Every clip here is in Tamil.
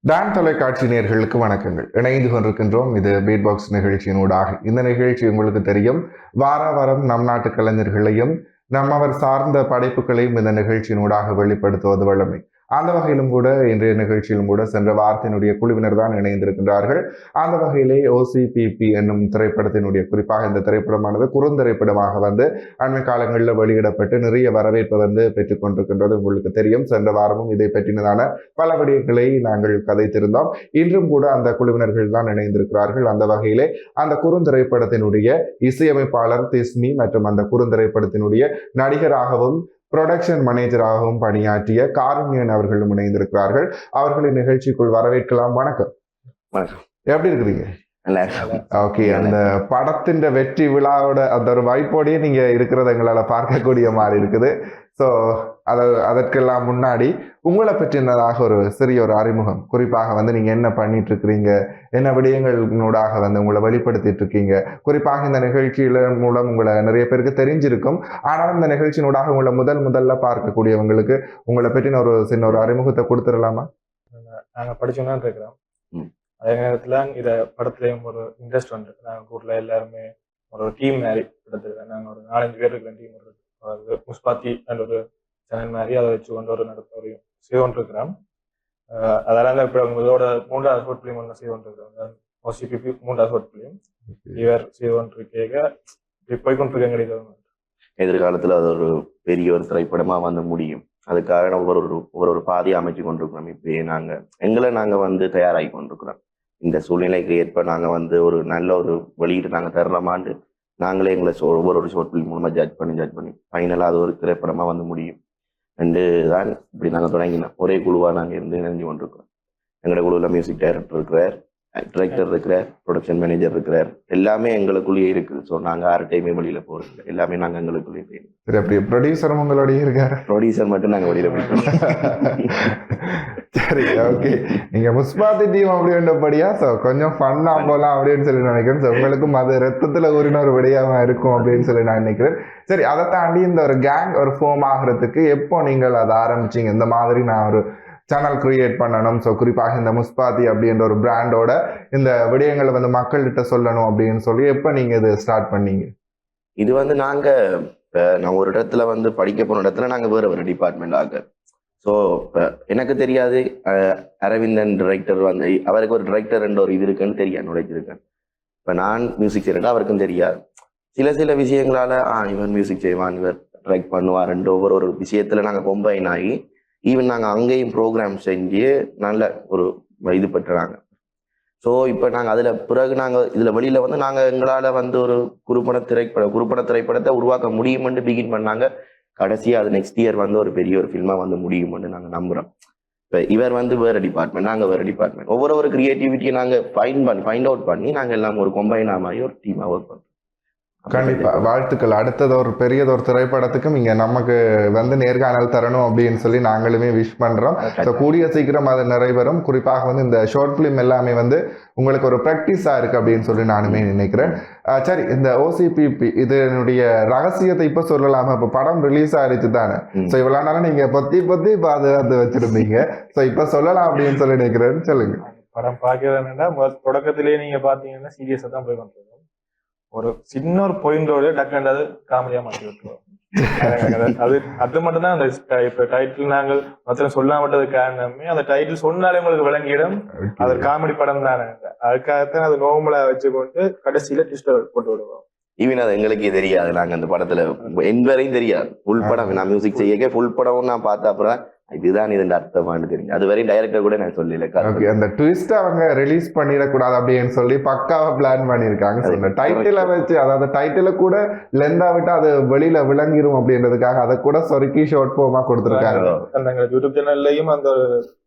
டான் தொலைக்காட்சி நேர்களுக்கு வணக்கங்கள். இணைந்து கொண்டிருக்கின்றோம். இது பீட் பாக்ஸ் நிகழ்ச்சியினூடாக இந்த நிகழ்ச்சி உங்களுக்கு தெரியும். வார வாரம் நம் நாட்டு கலைஞர்களையும் நம்மவர் சார்ந்த படைப்புகளையும் இந்த நிகழ்ச்சியினூடாக வெளிப்படுத்துவது வழமை அந்த வகையிலும் கூட இன்றைய நிகழ்ச்சியிலும் கூட சென்ற வாரத்தினுடைய குழுவினர் தான் இணைந்திருக்கின்றார்கள். அந்த வகையிலே ஓசிபிபி என்னும் திரைப்படத்தினுடைய குறிப்பாக இந்த திரைப்படமானது குறுந்திரைப்படமாக வந்து அண்மை காலங்களில் வெளியிடப்பட்டு நிறைய வரவேற்பை வந்து பெற்றுக் கொண்டிருக்கின்றது உங்களுக்கு தெரியும். சென்ற வாரமும் இதை பற்றினதான பல விடயங்களை நாங்கள் கதைத்திருந்தோம். இன்றும் கூட அந்த குழுவினர்கள் தான் இணைந்திருக்கிறார்கள். அந்த வகையிலே அந்த குறுந்திரைப்படத்தினுடைய இசையமைப்பாளர் திஸ்மி மற்றும் அந்த குறுந்திரைப்படத்தினுடைய நடிகராகவும் புரொடக்ஷன் மேனேஜராகவும் பணியாற்றிய காருண்யன் அவர்களும் இணைந்திருக்கிறார்கள் அவர்களை நிகழ்ச்சிக்குள் வரவேற்கலாம் வணக்கம் வணக்கம். எப்படி இருக்கிறீங்க. ஓகே அந்த படத்தின் வெற்றி விழாவோட அந்த ஒரு வைப்போடயே நீங்க இருக்கிறத எங்களால பார்க்கக்கூடிய மாதிரி இருக்குது. ஸோ அத அதற்கெல்லாம் முன்னாடி உங்களை பற்றினதாக ஒரு சிறிய ஒரு அறிமுகம்? குறிப்பாக வந்து நீங்க என்ன பண்ணிட்டு இருக்கிறீங்க என்ன விடயங்களினூடாக வந்து உங்களை வெளிப்படுத்திட்டு இருக்கீங்க குறிப்பாக இந்த நிகழ்ச்சியில மூலம் உங்களை நிறைய பேருக்கு தெரிஞ்சிருக்கும். ஆனாலும் இந்த நிகழ்ச்சியினூடாக உங்களை முதல் முதல்ல பார்க்கக்கூடியவங்களுக்கு உங்களை பற்றின ஒரு சின்ன ஒரு அறிமுகத்தை கொடுத்துடலாமா? நாங்க படிச்சோம் தான் இருக்கிறோம் ம். அதே நேரத்துல இத படத்துலயும் ஒரு இன்ட்ரெஸ்ட் வந்து நாங்க ஊர்ல எல்லாருமே ஒரு டீம் மாதிரி எடுத்துருக்கோம் நாங்க ஒரு நாலஞ்சு பேர் இருக்கிற டீம் இருக்கு அதாவது முஸ்பாத்தி அண்ட் ஒரு சேனல் மாதிரி அதை வச்சு கொண்டு ஒரு நடத்த ஒரு செய்து கொண்டிருக்கிறோம். அதனால இப்ப இதோட மூன்றாவது ஷோட் பிலிம் ஒன்று செய்து கொண்டிருக்கிறோம். ஓசிபிபி மூன்றாவது ஷோட் பிலிம் இவர் செய்து இப்படி போய் கொண்டிருக்கேங்க இது எதிர்காலத்துல அது ஒரு பெரிய ஒரு திரைப்படமா வந்து முடியும். அதுக்காக நம்ம ஒவ்வொரு ஒரு ஒவ்வொரு ஒரு பாதையை அமைச்சு கொண்டிருக்கிறோம். இப்படியே நாங்கள் எங்களை நாங்கள் வந்து தயாராகி கொண்டிருக்கிறோம். இந்த சூழ்நிலைக்கு ஏற்ப நாங்கள் வந்து ஒரு நல்ல ஒரு வெளியீடு நாங்கள் தரலாமான்னு நாங்களே எங்களை சோ ஒவ்வொரு ஒரு ஷோர்ட் ஃபிலிம் மூலமாக ஜட்ஜ் பண்ணி ஜட்ஜ் பண்ணி ஃபைனலாக அது ஒரு திரைப்படமாக வந்து முடியும். ரெண்டு தான் இப்படி நாங்கள் தொடங்கினோம். ஒரே குழுவாக நாங்கள் இருந்து இணைஞ்சு கொண்டிருக்கிறோம். எங்களோட குழுவில் மியூசிக் டைரக்டர் இருக்கிறார். டிரெக்டர் இருக்கிறார் ப்ரொடக்ஷன் மேனேஜர் இருக்கிறார். எல்லாமே எங்களுக்குள்ளேயே இருக்குது. ஸோ நாங்கள் யார்கிட்டையுமே வெளியில போறது இல்லை. எல்லாமே நாங்கள் எங்களுக்குள்ளேயே செய்யணும் சரி அப்படி ப்ரொடியூசரும் உங்களோடய இருக்காரு. ப்ரொடியூசர் மட்டும் நாங்கள் வெளியில போயிட்டோம். சரி ஓகே நீங்க முஸ்பாத்தி டீம் அப்படின்றபடியா ஸோ கொஞ்சம் ஃபன்னா போலாம் அப்படின்னு சொல்லி நினைக்கிறேன். ஸோ உங்களுக்கும் அது ரத்தத்துல ஊறின ஒரு விடயமா இருக்கும் அப்படின்னு சொல்லி நான் நினைக்கிறேன். சரி அதை தாண்டி இந்த ஒரு கேங் ஒரு ஃபோம் ஆகிறதுக்கு எப்போ நீங்கள் அதை ஆரம்பிச்சீங்க? இந்த மாதிரி நான் ஒரு சேனல் கிரியேட் பண்ணணும். ஸோ குறிப்பாக இந்த முஸ்பாத்தி அப்படின்ற ஒரு பிராண்டோட இந்த விடயங்களை வந்து மக்கள்கிட்ட சொல்லணும் அப்படின்னு சொல்லி எப்போ நீங்கள் இது ஸ்டார்ட் பண்ணீங்க? இது வந்து நாங்கள் இப்போ நான் ஒரு இடத்துல வந்து படிக்க போன இடத்துல நாங்கள் வேறு ஒரு டிபார்ட்மெண்ட் ஆக. ஸோ எனக்கு தெரியாது அரவிந்தன் டிரெக்டர் வந்து அவருக்கு ஒரு டிரெக்டர் என்ற ஒரு இது இருக்குன்னு தெரியாது நுழைச்சிருக்கேன் இப்போ நான் மியூசிக் செய்யறேன் அவருக்கும் தெரியாது. சில சில விஷயங்களால ஆ இவர் மியூசிக் செய்வான் இவர் ட்ரைக் பண்ணுவாருன்ற ஒவ்வொரு ஒரு விஷயத்துல நாங்கள் கொம்பைன் ஆகி ஈவன் நாங்கள் அங்கேயும் ப்ரோக்ராம் செஞ்சு நல்ல ஒரு இது பெற்றுறாங்க ஸோ இப்போ நாங்கள் அதில் பிறகு நாங்கள் இதில் வெளியில் வந்து நாங்கள் எங்களால் வந்து ஒரு குறுப்பட திரைப்படம் குறுப்பட திரைப்படத்தை உருவாக்க முடியுமென்று பிகின் பண்ணாங்க. கடைசியாக அது நெக்ஸ்ட் இயர் வந்து ஒரு பெரிய ஒரு ஃபில்மாக வந்து முடியுமென்று நாங்கள் நம்புகிறோம் இப்போ இவர் வந்து வேறு டிபார்ட்மெண்ட் நாங்கள் வேறு டிபார்ட்மெண்ட் ஒவ்வொரு ஒரு கிரியேட்டிவிட்டியை நாங்கள் ஃபைன் பண்ணி ஃபைண்ட் அவுட் பண்ணி நாங்கள் எல்லாம் ஒரு கொம்பைனா மாதிரி ஒரு டீமாக ஒர்க் பண்ணுறோம் கண்டிப்பா. வாழ்த்துக்கள். அடுத்தது ஒரு பெரியது ஒரு திரைப்படத்துக்கும் இங்க நமக்கு வந்து நேர்காணல் தரணும் அப்படின்னு சொல்லி நாங்களுமே விஷ் பண்றோம். ஸோ கூடிய சீக்கிரம் அது நிறைவேறும். குறிப்பாக வந்து இந்த ஷார்ட் ஃபிலிம் எல்லாமே வந்து உங்களுக்கு ஒரு ப்ராக்டிஸா இருக்கு அப்படின்னு சொல்லி நானுமே நினைக்கிறேன். சரி இந்த ஓசிபிபி இதனுடைய ரகசியத்தை இப்ப சொல்லலாமா? இப்ப படம் ரிலீஸ் ஆயிடுச்சு தானே. ம். ஸோ இவ்வளவு நாளும் நீங்க பொத்தி பொத்தி பாதுகாத்து வச்சிருந்தீங்க. ஸோ இப்ப சொல்லலாம் அப்படின்னு சொல்லி நினைக்கிறேன். சொல்லுங்க. படம் பார்க்கிறது என்னன்னா தொடக்கத்திலேயே நீங்க பாத்தீங்கன்னா சீரியஸா தான் போய் கொண்டிருக்கோம் ஒரு சின்ன ஒரு பாயிண்டோட டக்குனு அது காமெடியா மாற்றி விட்டுருவோம். அது- அது அது மட்டும் தான் அந்த இப்ப டைட்டில் நாங்கள் மொத்தம் சொல்லாம விட்டது காரணமே அந்த டைட்டில் சொன்னாலே உங்களுக்கு விளங்கிடும். அது காமெடி படம் தானே. அதுக்காகத்தான் அது நோமலா வச்சுக்கொண்டு கடைசியில ட்விஸ்ட் போட்டு விடுவோம். ஈவன் அது எங்களுக்கே தெரியாது. நாங்கள் அந்த படத்தில் என் வரையும் தெரியாது. ஃபுல் படம் நான் மியூசிக் செய்யக்க ஃபுல் படமும் நான் பார்த்த அப்புறம் இதுதான் இதன் அர்த்தமானு தெரியும். அது வரையும் டைரக்டர் கூட நான் சொல்லல ஓகே அந்த ட்விஸ்ட் அவங்க ரிலீஸ் பண்ணிடக்கூடாது அப்படின்னு சொல்லி பக்காவா பிளான் பண்ணியிருக்காங்க இந்த டைட்டில வச்சு அதாவது டைட்டில கூட லெந்தா விட்டு அது வெளியில விளங்கிரும் அப்படின்றதுக்காக அதை கூட சொருக்கி ஷார்ட் ஃபார்மா கொடுத்துருக்காங்க. யூடியூப் சேனல்லையும் அந்த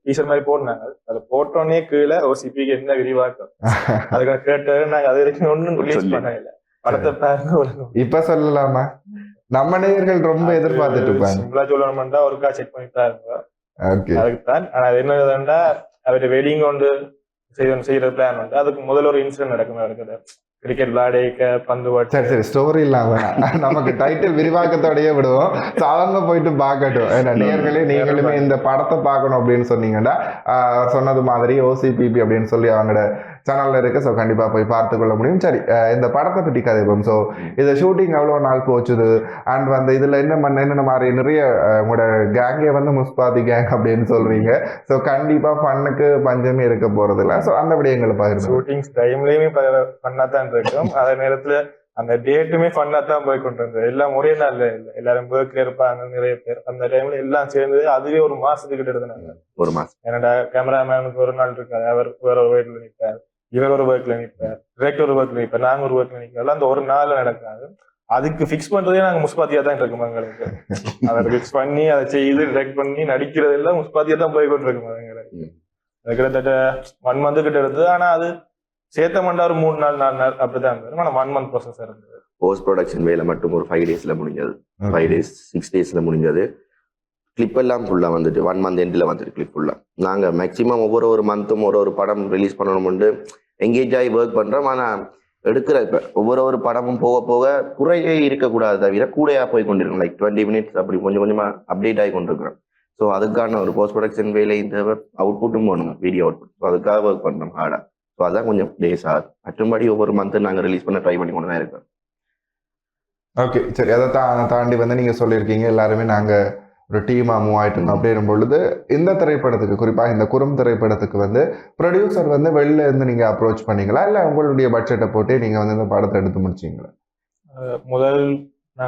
டீசர் மாதிரி போட்டாங்க அது போட்டோன்னே கீழே ஓசிபிக்கு என்ன விரிவாக்கம் அதுக்காக கேட்டு நாங்க அது வரைக்கும் ஒன்றும் ரிலீஸ் சொல்லி. பண்ண இல்ல. படத்தை பாருங்க. இப்ப சொல்லலாமா? நம்ம நேயர்கள் ரொம்ப எதிர்பார்த்துட்டு இருப்பாங்க சிம்பிளா சொல்லணும்னா ஒருக்கா செக் பண்ணி பாருங்க ஓகே. அதுக்கு தான் ஆனா அது என்னதுன்னா அவர் வெட்டிங் கொண்டு செய்ய செய்யற பிளான் வந்து அதுக்கு முதல்ல ஒரு இன்சிடென்ட் நடக்கும் நடக்குது. கிரிக்கெட் விளையாடிக்க பந்து சரி சரி ஸ்டோரி இல்லாம. நமக்கு டைட்டில் விரிவாக்கத்தோடயே விடுவோம். அவங்க போயிட்டு பார்க்கட்டும். ஏன்னா நேர்களே நீங்களுமே இந்த படத்தை பார்க்கணும் அப்படின்னு சொன்னீங்கன்னா சொன்னது மாதிரி ஓசிபிபி அப்படின்னு சொல்லி அவங்களோட சேனல்ல இருக்கு. ஸோ கண்டிப்பா போய் பார்த்து கொள்ள முடியும். சரி இந்த படத்தை பற்றி கதைப்போம். ஸோ இது ஷூட்டிங் எவ்வளோ நாள் போச்சுது. அண்ட் வந்து இதுல என்ன என்னென்ன மாதிரி நிறைய உங்களோட கேங்கே வந்து முஸ்பாதி கேங் அப்படின்னு சொல்றீங்க. ஸோ கண்டிப்பா ஃபன்னுக்கு பஞ்சமே இருக்க போறது இல்லை ஸோ அந்த விடயங்களை பகிர்ந்து ஷூட்டிங்ஸ் டைம்லயுமே ஃபன்னா தான் இருக்கும். அதே நேரத்துல அந்த டேட்டுமே ஃபன்னா தான் போய் கொண்டு இருந்தது எல்லாம் ஒரே நாள்ல இல்லை. எல்லாரும் ஒர்க்ல இருப்பாங்க நிறைய பேர். அந்த டைம்ல எல்லாம் சேர்ந்து அதுவே ஒரு மாசத்துக்கு கிட்ட எடுத்தாங்க ஒரு மாசம். என்னடா கேமராமேனுக்கு ஒரு நாள் இருக்காரு அவர் வேற ஒரு நிற்பார் இவர் ஒரு ஒர்க்ல நிற்பார் டிரெக்டர் ஒரு ஒர்க்ல நிற்பார் நாங்க ஒரு ஒர்க்ல எல்லாம் அந்த ஒரு நாள்ல நடக்காது. அதுக்கு ஃபிக்ஸ் பண்றதே நாங்க முஸ்பாத்தியா தான் இருக்கும் எங்களுக்கு அதை ஃபிக்ஸ் பண்ணி அதை செய்து டிரெக்ட் பண்ணி நடிக்கிறது எல்லாம் முஸ்பாத்தியா தான் போய் கொண்டு இருக்கும் எங்களுக்கு கிட்டத்தட்ட ஒன் மந்த் கிட்ட எடுத்தது ஆனா அது சேர்த்த மண்டா ஒரு மூணு நாள் நாலு நாள் அப்படிதான் இருந்தது. ஆனா ஒன் மந்த் ப்ராசஸ் இருந்தது. போஸ்ட் ப்ரொடக்ஷன் வேலை மட்டும் ஒரு ஃபைவ் டேஸ்ல முடிஞ்சது. ஃபைவ் டேஸ் சிக்ஸ் டேஸ்ல முடிஞ்சது. கிளிப் எல்லாம் ஃபுல்லாக வந்துட்டு ஒன் மந்த் எண்டில் வந்துட்டு கிளிப் ஃபுல்லாக நாங்கள் மேக்ஸிமம் ஒவ்வொரு ஒரு மந்த்தும் ஒரு ஒரு படம் ரிலீஸ் பண்ணணும்னு எங்கேஜ் ஆகி ஒர்க் பண்ணுறோம் ஆனால் எடுக்கிற இப்போ ஒவ்வொரு ஒரு படமும் போக போக குறையே இருக்கக்கூடாது தவிர கூடையாக போய் கொண்டிருக்கோம் லைக் டுவெண்ட்டி மினிட்ஸ் அப்படி கொஞ்சம் கொஞ்சமாக அப்டேட் ஆகி கொண்டிருக்கிறோம். ஸோ அதுக்கான ஒரு போஸ்ட் ப்ரொடக்ஷன் வேலையும் தேவை. அவுட்புட்டும் போகணும் வீடியோ அவுட்புட் ஸோ அதுக்காக ஒர்க் பண்ணுறோம் ஹார்டாக ஸோ அதான் கொஞ்சம் டேஸ் ஆகுது. மற்றபடி ஒவ்வொரு மந்த்தும் நாங்கள் ரிலீஸ் பண்ண ட்ரை பண்ணி கொண்டு தான் இருக்கோம். ஓகே சரி. அதை தா தாண்டி வந்து நீங்கள் சொல்லியிருக்கீங்க. எல்லாருமே நாங்கள் ஒரு டீமா மூவ் ஆயிட்டோம் அப்படின்னும் பொழுது இந்த திரைப்படத்துக்கு குறிப்பாக இந்த குறும் திரைப்படத்துக்கு வந்து ப்ரொடியூசர் வந்து வெளில இருந்து நீங்க அப்ரோச் பண்ணீங்களா? இல்ல உங்களுடைய பட்ஜெட்டை போட்டு நீங்க வந்து இந்த படத்தை எடுத்து முடிச்சீங்களா? முதல்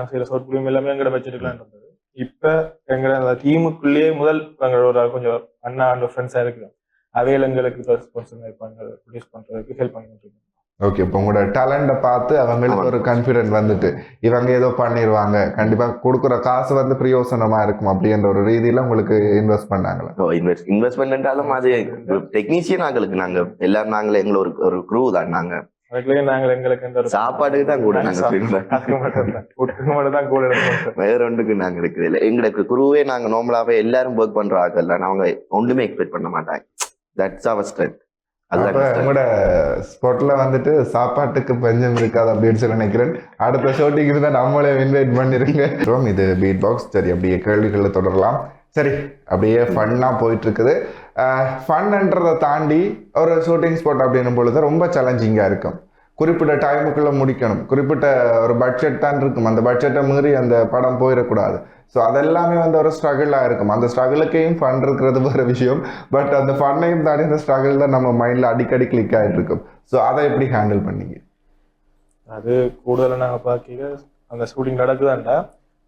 செய்யற ஷார்ட் ஃபிலிம் எல்லாமே எங்கட வச்சிருக்கலாம் இருந்தது. இப்ப எங்க அந்த டீமுக்குள்ளேயே முதல் எங்களோட கொஞ்சம் அண்ணா அந்த ஃப்ரெண்ட்ஸா இருக்கு அவையில் எங்களுக்கு ஸ்பான்சர் இருப்பாங்க ப்ரொடியூஸ் பண்றதுக்கு ஹெல்ப் பண்ணிட்டு ஓகே இப்போ உங்களோட டேலண்ட்டை பார்த்து அவங்களுக்கு ஒரு கான்ஃபிடென்ட் வந்துட்டு இவங்க ஏதோ பண்ணிடுவாங்க கண்டிப்பா கொடுக்குற காசு வந்து பிரயோசனமா இருக்கும் அப்படின்ற ஒரு ரீதியில உங்களுக்கு இன்வெஸ்ட் பண்ணாங்களா? ஸோ இன்வெஸ்ட் இன்வெஸ்ட்மெண்ட் என்றாலும் அது டெக்னீஷியன் ஆங்களுக்கு நாங்க எல்லாரும் நாங்களே எங்களை ஒரு ஒரு க்ரூ தான் நாங்கள் சாப்பாடுக்கு தான் கூட நாங்க கூட வேற ஒன்றுக்கு நாங்க இருக்குது இல்லை. எங்களுக்கு குருவே நாங்க நார்மலாவே எல்லாரும் ஒர்க் பண்ற ஆட்கள் தான். அவங்க ஒன்றுமே எக்ஸ்பெக்ட் பண்ண மாட்டாங்க. That's our strength. உங்களோட ஸ்பாட்ல வந்துட்டு சாப்பாட்டுக்கு பஞ்சம் இருக்காது அப்படின்னு சொல்லி நினைக்கிறேன். அடுத்த ஷோட்டிங் இருந்தா நம்மளே இன்வைட் பண்ணிருங்க. அப்புறம் இது பீட் பாக்ஸ் சரி அப்படியே கேள்விகளை தொடரலாம். சரி அப்படியே ஃபன்னா போயிட்டு இருக்குது ஃபன்ன்றதை தாண்டி ஒரு ஷூட்டிங் ஸ்பாட் அப்படின்னும் பொழுது ரொம்ப சேலஞ்சிங்காக இருக்கும். குறிப்பிட்ட டைமுக்குள்ளே முடிக்கணும். குறிப்பிட்ட ஒரு பட்ஜெட் தான் இருக்கும். அந்த பட்ஜெட்டை மீறி அந்த படம் போயிடக்கூடாது. ஸோ அதெல்லாமே வந்து ஒரு ஸ்ட்ரகிளாக இருக்கும். அந்த ஸ்ட்ரகிளுக்கையும் ஃபன் இருக்கிறது வேறு விஷயம். பட் அந்த ஃபன்னையும் தாண்டி அந்த ஸ்ட்ரகிள் தான் நம்ம மைண்டில் அடிக்கடி கிளிக் ஆகிட்டு இருக்கும். ஸோ அதை எப்படி ஹேண்டில் பண்ணீங்க? அது கூடுதலாக நாங்கள் பார்க்க அந்த ஷூட்டிங் நடக்குதாண்டா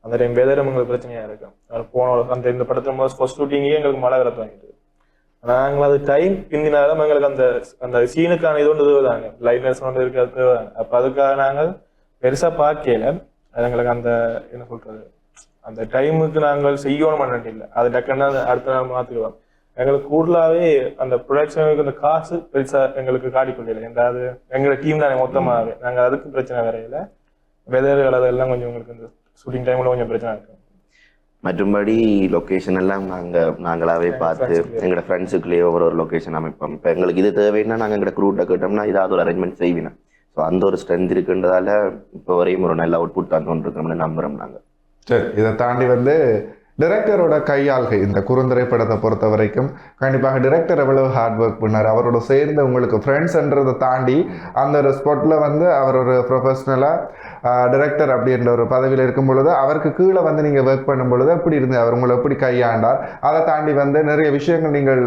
அந்த டைம் வெதரும் எங்களுக்கு பிரச்சனையாக இருக்கும் அது போன அந்த இந்த படத்தில் ஃபர்ஸ்ட் ஷூட்டிங்கே எங்களுக்கு மழை வரத்து வாங்கிட்டு நாங்கள் அது டைம் பிந்தினாலும் எங்களுக்கு அந்த அந்த சீனுக்கான இது ஒன்று தேவைதாங்க. லைட்னஸ் ஒன்று இருக்கிறது அப்போ அதுக்காக நாங்கள் பெருசாக பார்க்கல. அது எங்களுக்கு அந்த என்ன சொல்றது அந்த டைமுக்கு நாங்கள் செய்யணும் பண்ண இல்லை. அது டக்குன்னு அடுத்த நாள் மாத்திடுவோம். எங்களுக்கு கூடுதலாகவே அந்த ப்ரொடக்ஷனுக்கு அந்த காசு பெருசாக எங்களுக்கு காட்டிக்கொள்ளல எந்தாவது எங்களோட டீம் தானே மொத்தமாகவே நாங்கள் அதுக்கு பிரச்சனை வரையில. வெதர்கள் அதெல்லாம் கொஞ்சம் உங்களுக்கு இந்த ஷூட்டிங் டைமில் கொஞ்சம் பிரச்சனை இருக்கும் மற்றும்படி லொகேஷன் எல்லாம் நாங்க நாங்களாவே பார்த்து. எங்களோட ஃப்ரெண்ட்ஸுக்குள்ளேயே ஒவ்வொரு ஒரு லொகேஷன் அமைப்போம். இப்போ எங்களுக்கு இது தேவைன்னா நாங்க எங்களோட க்ரூட்டை கேட்டோம்னா ஏதாவது ஒரு அரேஞ்ச்மெண்ட் செய்வினோம் ஸோ அந்த ஒரு ஸ்ட்ரென்த் இருக்குன்றதால இப்போ வரையும் ஒரு நல்ல அவுட்புட் தந்தோன்னு இருக்கோம்னு நம்புறோம் நாங்க. சரி இதை தாண்டி வந்து டிரெக்டரோட கையாள்கை. இந்த குறுந்திரைப்படத்தை பொறுத்த வரைக்கும் கண்டிப்பாக டிரெக்டர் எவ்வளவு ஹார்ட் ஒர்க் பண்ணார் அவரோட சேர்ந்து உங்களுக்கு ஃப்ரெண்ட்ஸ்ன்றதை தாண்டி அந்த ஒரு ஸ்பாட்டில் வந்து அவர் ஒரு ப்ரொஃபஷ்னலாக டிரெக்டர் அப்படின்ற ஒரு பதவியில் இருக்கும் பொழுது அவருக்கு கீழே வந்து நீங்கள் ஒர்க் பண்ணும் பொழுது எப்படி இருந்து அவர் உங்களை எப்படி கையாண்டார்? அதை தாண்டி வந்து நிறைய விஷயங்கள் நீங்கள்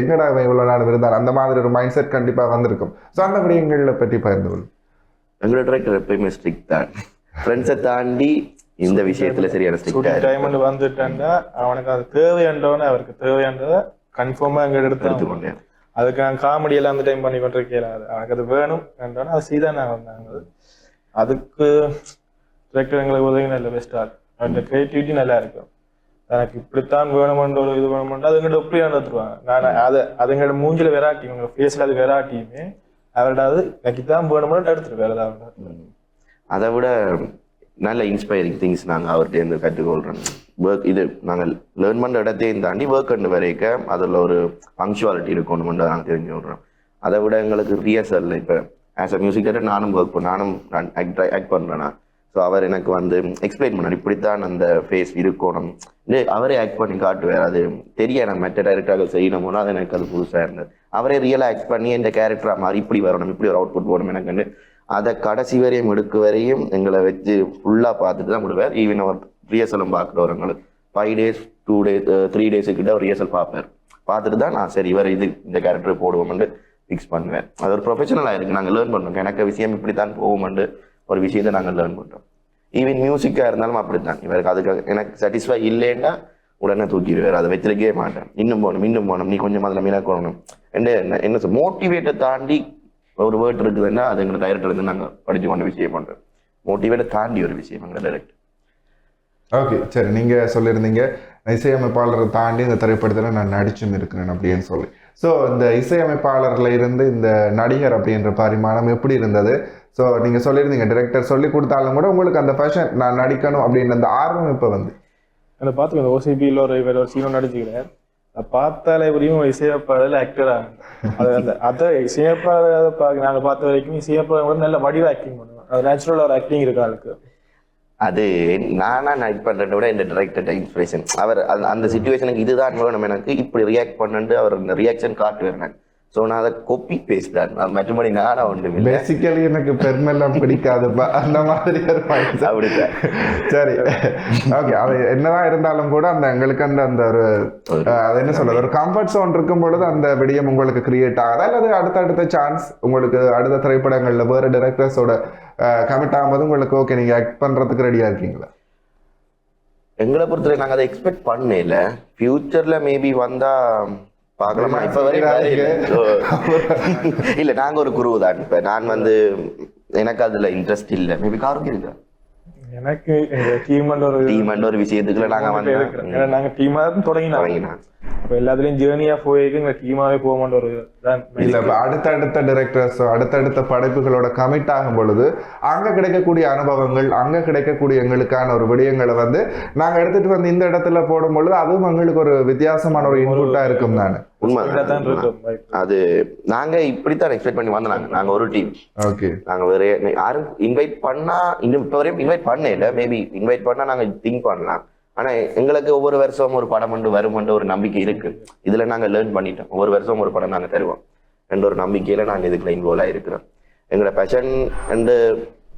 எங்கடா இவ்வளோ நாள் இருந்தார் அந்த மாதிரி ஒரு மைண்ட் செட் கண்டிப்பாக வந்திருக்கும். ஸோ அந்த விடயங்களை பற்றி பகிர்ந்து கொள்ளும் எங்களோட டிரெக்டர் எப்பயுமே ஸ்ட்ரிக்ட் தான். ஃப்ரெண்ட்ஸை தாண்டி இந்த விஷயத்துல சரியான ஸ்ட்ரிக்டா டைம் வந்துட்டாண்டா அவனுக்கு அது தேவையாண்டவன அவருக்கு தேவையாண்டதை கன்ஃபார்மா எங்க எடுத்து எடுத்துக்கொண்டேன் அதுக்கு நான் காமெடி எல்லாம் அந்த டைம் பண்ணி கொண்டிருக்கேன் எனக்கு அது வேணும் என்றோன்னா அது சீதா நான் வந்தாங்க அதுக்கு டிரெக்டர் எங்களுக்கு உதவி நல்ல பெஸ்டா அந்த கிரியேட்டிவிட்டி நல்லா இருக்கும். எனக்கு இப்படித்தான் வேணுமென்ற ஒரு இது வேணுமென்ற அது எங்கிட்ட எப்படி நடத்துருவாங்க நான் அதை அது எங்களோட மூஞ்சில வெராட்டி உங்க ஃபேஸ்ல அது வெராட்டியுமே அவர்கிட்ட அது எனக்கு இதான் வேணுமென்னு எடுத்துட்டு வேற ஏதாவது. அதை விட நல்ல இன்ஸ்பைரிங் திங்ஸ் நாங்கள் அவர்கிட்டேருந்து கற்றுக்கொள்கிறோம் ஒர்க் இது நாங்கள் லேர்ன் பண்ணுற இடத்தையும் தாண்டி ஒர்க் பண்ணு வரைக்கும் அதில் ஒரு பங்க்சுவாலிட்டி இருக்கணும்னு நாங்கள் தெரிஞ்சு விடுறோம் அதை விட எங்களுக்கு ரிஹர்சல் இப்போ ஆஸ் அ மியூசிக் டேரக்டர் நானும் ஒர்க் பண்ண நானும் ஆக்ட் ஆக்ட் பண்ணுறேன்னா ஸோ அவர் எனக்கு வந்து எக்ஸ்பிளைன் பண்ணார். இப்படித்தான் அந்த ஃபேஸ் இருக்கணும். இது அவரே ஆக்ட் பண்ணி காட்டுவார். அது தெரிய நான் மற்ற டேரக்டராக செய்யணுமோ அது எனக்கு அது புதுசாக இருந்தது. அவரே ரியலாக ஆக்ட் பண்ணி இந்த கேரக்டராக மாதிரி இப்படி வரணும் இப்படி ஒரு அவுட்புட் போடணும் எனக்குன்னு அதை கடைசி வரையும் எடுக்க வரையும் எங்களை வச்சு ஃபுல்லாக பார்த்துட்டு தான் விடுவார் ஈவன் அவர் ரிஹர்சலும் பார்க்குறவங்களுக்கு five days two days three டேஸுக்கிட்ட அவர் ரிஹர்சல் பார்ப்பார். பார்த்துட்டு தான் நான் சரி இவர் இது இந்த கேரக்டர் போடுவோம்னு ஃபிக்ஸ் பண்ணுவேன். அது ஒரு ப்ரொஃபஷனலாக இருக்குது நாங்கள் லேர்ன் பண்ணுறோம் எனக்கு விஷயம் இப்படி தான் போகும்னு ஒரு விஷயத்தை நாங்கள் லேர்ன் பண்ணுறோம் ஈவன் மியூசிக்காக இருந்தாலும் அப்படித்தான். இவருக்கு அதுக்கு எனக்கு சாட்டிஸ்ஃபை இல்லைன்னா உடனே தூக்கிடுவார். அதை வச்சிருக்கவே மாட்டேன். இன்னும் போகணும் இன்னும் போகணும். நீ கொஞ்சம் அதில் மீனாக்கணும் என்ன என்ன மோட்டிவேட்டை தாண்டி ஒரு வேர்ட் இருக்குதுன்னா அது எங்களை டைரக்டர் இருந்து நாங்கள் படிச்சு கொண்ட விஷயம் பண்ணுறோம் மோட்டிவேட்டை தாண்டி ஒரு விஷயம் எங்களை டைரக்டர் ஓகே சரி நீங்கள் சொல்லியிருந்தீங்க. இசையமைப்பாளரை தாண்டி இந்த திரைப்படத்தில் நான் நடிச்சும் இருக்கிறேன் அப்படின்னு சொல்லி. ஸோ இந்த இசையமைப்பாளர்ல இருந்து இந்த நடிகர் அப்படின்ற பரிமாணம் எப்படி இருந்தது? ஸோ நீங்கள் சொல்லியிருந்தீங்க டிரெக்டர் சொல்லி கொடுத்தாலும் கூட உங்களுக்கு அந்த ஃபேஷன் நான் நடிக்கணும் அப்படின்ற அந்த ஆர்வம் இப்போ வந்து. அதை பார்த்து இந்த ஓசிபியில் ஒரு இவர் ஒரு சீனம் நடிச்சுக்கிறேன் பார்த்தாலே புரியும் இசையப்பாடல ஆக்டரா அது அதான் அதை இசையப்பாடலை பார்க்க நாங்கள் பார்த்த வரைக்கும் இசையப்பாடல் கூட நல்ல வடிவ ஆக்டிங் பண்ணுவோம் அது நேச்சுரலாக ஒரு ஆக்டிங் இருக்கு ஆளுக்கு. அது நானா நைட் பண்றதை விட இந்த டைரக்டர் இன்ஸ்பிரேஷன் அவர் அந்த சுச்சுவேஷனுக்கு இதுதான் வேணும் எனக்கு. இப்படி ரியாக்ட் பண்ணுட்டு அவர் அந்த ரியாக்ஷன் காட்டுவேன் நான். ஸோ நான் அதை கொப்பி நான் மற்றபடி நானா ஒன்றும் இல்லை. பேசிக்கலி எனக்கு பெருமெல்லாம் பிடிக்காதுப்பா. அந்த மாதிரி. அப்படித்தான். சரி. ஓகே அது என்னதான் இருந்தாலும் கூட அந்த எங்களுக்கு அந்த அந்த ஒரு அது என்ன சொல்றது? ஒரு கம்ஃபர்ட் zone இருக்கும் பொழுது அந்த விடயம் உங்களுக்கு கிரியேட் ஆகுது. அல்லது அடுத்தடுத்த சான்ஸ் உங்களுக்கு அடுத்த திரைப்படங்கள்ல வேற டிரெக்டர்ஸோட கமிட் ஆகும்போது உங்களுக்கு ஓகே நீங்க ஆக்ட் பண்றதுக்கு ரெடியா இருக்கீங்களா? எங்களை பொறுத்தவரை நாங்க அதை எக்ஸ்பெக்ட் பண்ணல. ஃபியூச்சர்ல மேபி வந்தா பார்க்கலாமா இப்ப வரைக்கும் இல்ல. So, இல்ல. நாங்க ஒரு குரு தான். இப்ப நான் வந்து எனக்கு அதுல இன்ட்ரெஸ்ட் இல்ல. மேபி காருக்கு இருக்கா? எனக்கு எங்க டீம் ஒரு டீம் ஒரு விஷயத்துக்குள்ள நாங்க வந்து ஏன்னா நாங்கள் டீமாக தான் தொடங்கினோம் தொடங்கினா. அப்போ எல்லாத்துலேயும் ஜேர்னியாக போயிருக்கு எங்கள் டீமாவே போகமாட்ட ஒரு இல்ல இப்ப அடுத்தடுத்த டிரெக்டர்ஸோ அடுத்தடுத்த படைப்புகளோட கமிட் ஆகும் பொழுது அங்க கிடைக்கக்கூடிய அனுபவங்கள் அங்க கிடைக்கக்கூடிய எங்களுக்கான ஒரு விடயங்களை வந்து நாங்க எடுத்துட்டு வந்து இந்த இடத்துல போடும் பொழுது அதுவும் எங்களுக்கு ஒரு வித்தியாசமான ஒரு இன்புட்டா இருக்கும் தானே உண்மை. அது நாங்க இப்படித்தான் எக்ஸ்பெக்ட் பண்ணி வந்தோம் நாங்க. ஒரு டீம் ஓகே நாங்க வேற யாரும் இன்வைட் பண்ணா இன்னும் இப்ப வரையும் இன்வைட் பண்ணல மேபி இன்வைட் பண்ணா நாங்க திங்க் பண்ணலாம். ஆனா எங்களுக்கு ஒவ்வொரு வருஷம் ஒரு படம் வந்து வரும்ன்ற ஒரு நம்பிக்கை இருக்கு. இதுல நாங்க லேர்ன் பண்ணிட்டோம். ஒவ்வொரு வருஷம் ஒரு படம் நாங்க தருவோம். என்ற ஒரு நம்பிக்கையில நாங்க இதுக்குள்ள இன்வால்வ் ஆயிருக்கிறோம் எங்களோட பேஷன் என்று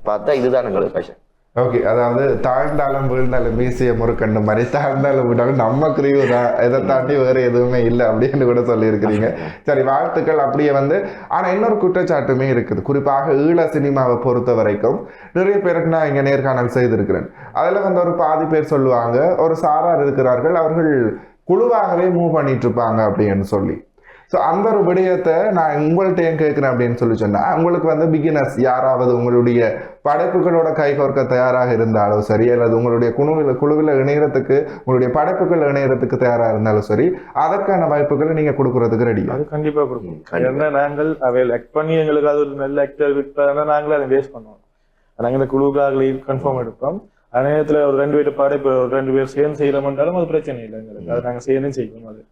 பார்த்தா இதுதான் எங்களோட பேஷன் ஓகே அதாவது தாழ்ந்தாலும் வீழ்ந்தாலும் மீசிய முறுக்கண்டு மாதிரி தாழ்ந்தாலும் விட்டாலும் நம்ம கிரிவு தான். இதை தாண்டி வேற எதுவுமே இல்லை அப்படின்னு கூட சொல்லியிருக்கிறீங்க. சரி வாழ்த்துக்கள் அப்படியே வந்து ஆனா இன்னொரு குற்றச்சாட்டுமே இருக்குது. குறிப்பாக ஈழ சினிமாவை பொறுத்த வரைக்கும் நிறைய பேருக்கு நான் இங்க நேர்காணல் செய்திருக்கிறேன். அதுல வந்து ஒரு பாதி பேர் சொல்லுவாங்க ஒரு சாரார் இருக்கிறார்கள் அவர்கள் குழுவாகவே மூவ் பண்ணிட்டு இருப்பாங்க அப்படின்னு சொல்லி. ஸோ அந்த ஒரு விடயத்தை நான் உங்கள்கிட்ட ஏன் கேட்குறேன் அப்படின்னு சொல்லி சொன்னா உங்களுக்கு வந்து பிகினர்ஸ் யாராவது உங்களுடைய படைப்புகளோட கைகோர்க்க தயாராக இருந்தாலும் சரி அல்லது உங்களுடைய குழுவில் குழுவில் இணையறதுக்கு உங்களுடைய படைப்புகள் இணையறதுக்கு தயாராக இருந்தாலும் சரி அதற்கான வாய்ப்புகளை நீங்க கொடுக்கறதுக்கு ரெடி அது கண்டிப்பா கொடுக்கும் ம், கண்டிப்பா. ஏன்னா நாங்கள் அவையில் ஆக்ட் பண்ணி எங்களுக்கு அது ஒரு நல்ல ஆக்டர் விட்டாங்கன்னா நாங்களே அதை வேஸ்ட் பண்ணுவோம். நாங்கள் இந்த குழுக்காக கன்ஃபார்ம் எடுப்போம். அதே நேரத்தில் ஒரு ரெண்டு பேர் படைப்பு ஒரு ரெண்டு பேர் சேர்ந்து செய்யறோம்ன்றாலும் அது பிரச்சனை இல்லை எங்களுக்கு. அது நாங்கள் சேர்ந்து செய்வோம் அது.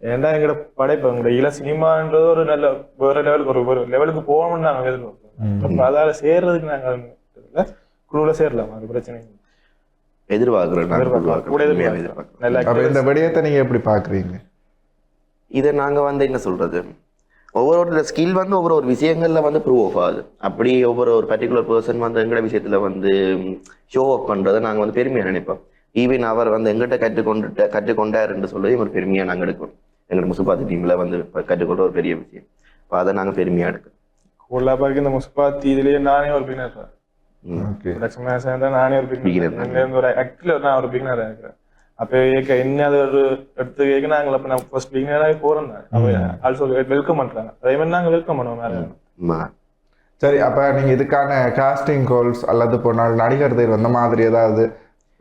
ஏன்னா எங்களோட படைப்பு? எங்களோட இள சினிமான்றது ஒரு நல்ல வேற லெவலுக்கு ஒரு ஒரு லெவலுக்கு போகணும்னு நாங்கள் எதிர்பார்ப்போம் அப்ப அதால சேர்றதுக்கு நாங்கள் குழுவில் சேரலாம் அது பிரச்சனை. எதிர்பார்க்கிறோம் நாங்க இந்த. விடயத்தை நீங்க எப்படி பாக்குறீங்க? இதை நாங்க வந்து என்ன சொல்றது? ஒவ்வொரு ஸ்கில் வந்து ஒவ்வொரு ஒரு விஷயங்கள்ல வந்து ப்ரூவ் ஆஃப் ஆகுது. அப்படி ஒவ்வொரு ஒரு பர்டிகுலர் பர்சன் வந்து எங்கட விஷயத்துல வந்து ஷோ அப் பண்றதை நாங்க வந்து பெருமையா நினைப்போம். ஈவன் அவர் வந்து எங்கிட்ட கற்றுக்கொண்டுட்ட கற்றுக்கொண்டாருன்னு சொல்லி ஒரு பெருமையா நாங்க எடுக்கிறோம் எங்களோட முசுபாத்தி டீம்ல வந்து இப்ப கற்றுக்கொண்ட ஒரு பெரிய விஷயம். அப்ப அதை நாங்க பெருமையா எடுக்கிறோம். உள்ள பார்க்க இந்த முஸ்பாத்தி இதுலயே நானே ஒரு பிகினர் ம். ஓகே. லட்சுமண சேர்ந்தா நானே ஒரு பிகினர் ஒரு ஆக்டில் நான் ஒரு பிகினரா இருக்கிறேன். அப்ப ஏக்க என்ன அது ஒரு எடுத்து கேட்க நாங்கள் அப்ப நான் ஃபர்ஸ்ட் பிகினராக போறோம் தான் அப்ப ஆல்சோ வெல்கம் பண்றாங்க. அதே மாதிரி நாங்க வெல்கம் பண்ணுவோம் மேல ஆமா. சரி அப்ப நீங்க இதுக்கான காஸ்டிங் கோல்ஸ் அல்லது போனால் நடிகர் தேர்வு அந்த மாதிரி ஏதாவது